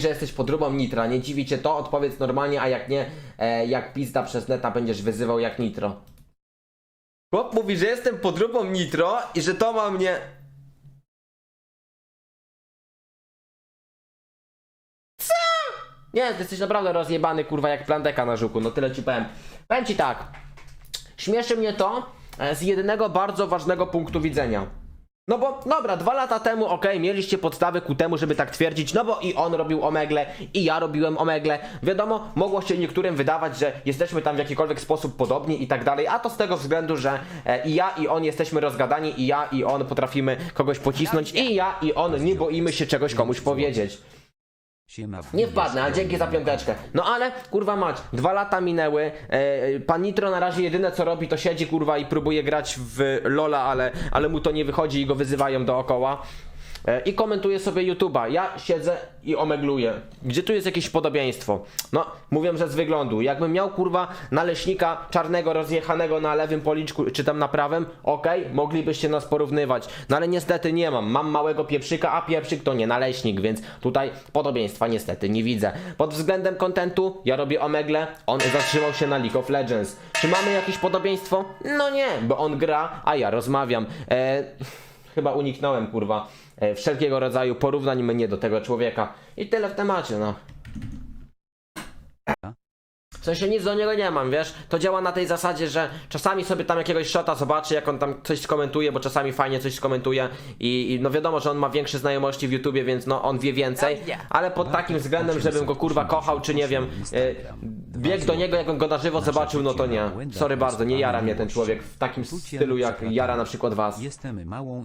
że jesteś podróbą Nitra, nie dziwi cię to, odpowiedz normalnie, a jak nie, e, jak pizda przez neta będziesz wyzywał jak Nitro. Chłop mówi, że jestem podróbą Nitro i że to ma mnie... Co? Nie, ty jesteś naprawdę rozjebany, kurwa, jak plandeka na żuku, no tyle ci powiem. Powiem ci tak, śmieszy mnie to e, z jedynego bardzo ważnego punktu widzenia. No bo, dobra, dwa lata temu, okej, mieliście podstawy ku temu, żeby tak twierdzić, no bo i on robił omegle, i ja robiłem omegle. Wiadomo, mogło się niektórym wydawać, że jesteśmy tam w jakikolwiek sposób podobni i tak dalej, a to z tego względu, że e, i ja i on jesteśmy rozgadani, i ja i on potrafimy kogoś pocisnąć, i ja i on nie boimy się czegoś komuś powiedzieć. Siema, Nie wpadnę, ale dzięki za piąteczkę. No ale, kurwa mać, dwa lata minęły, e, pan Nitro na razie jedyne co robi to siedzi kurwa i próbuje grać w Lola, ale, ale mu to nie wychodzi i go wyzywają dookoła. E, I komentuje sobie YouTube'a. Ja siedzę i omegluję. Gdzie tu jest jakieś podobieństwo? No, mówią, że z wyglądu. Jakbym miał kurwa naleśnika czarnego rozjechanego na lewym policzku, czy tam na prawym, okej, moglibyście nas porównywać. No ale niestety nie mam. Mam małego pieprzyka, a pieprzyk to nie naleśnik, więc tutaj podobieństwa niestety nie widzę. Pod względem kontentu ja robię omegle, on zatrzymał się na League of Legends. Czy mamy jakieś podobieństwo? No nie, bo on gra, a ja rozmawiam. E, chyba uniknąłem kurwa e, wszelkiego rodzaju porównań mnie do tego człowieka. I tyle w temacie, no. W sensie nic do niego nie mam, wiesz? To działa na tej zasadzie, że czasami sobie tam jakiegoś shota zobaczy, jak on tam coś skomentuje, bo czasami fajnie coś skomentuje i, i no wiadomo, że on ma większe znajomości w YouTubie, więc no on wie więcej, ale pod takim względem, żebym go kurwa kochał, czy nie wiem, e, bieg do niego, jak on go na żywo zobaczył, no to nie. Sorry bardzo, nie jara mnie ten człowiek w takim stylu, jak jara na przykład was. Jestem małą